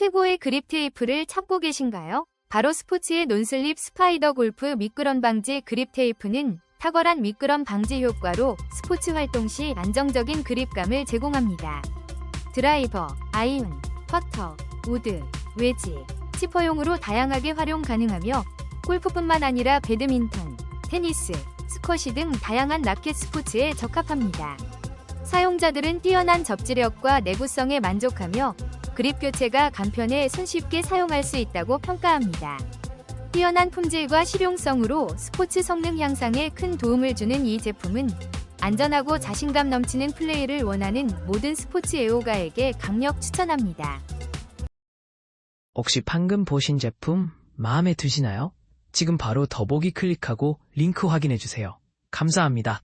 최고의 그립 테이프를 찾고 계신가요? 바로 스포츠의 논슬립 스파이더 골프 미끄럼 방지 그립 테이프는 탁월한 미끄럼 방지 효과로 스포츠 활동 시 안정적인 그립감을 제공합니다. 드라이버, 아이언, 퍼터, 우드, 웨지, 치퍼용으로 다양하게 활용 가능하며 골프뿐만 아니라 배드민턴, 테니스, 스쿼시 등 다양한 라켓 스포츠에 적합합니다. 사용자들은 뛰어난 접지력과 내구성에 만족하며 그립 교체가 간편해 손쉽게 사용할 수 있다고 평가합니다. 뛰어난 품질과 실용성으로 스포츠 성능 향상에 큰 도움을 주는 이 제품은 안전하고 자신감 넘치는 플레이를 원하는 모든 스포츠 애호가에게 강력 추천합니다. 혹시 방금 보신 제품 마음에 드시나요? 지금 바로 더보기 클릭하고 링크 확인해주세요. 감사합니다.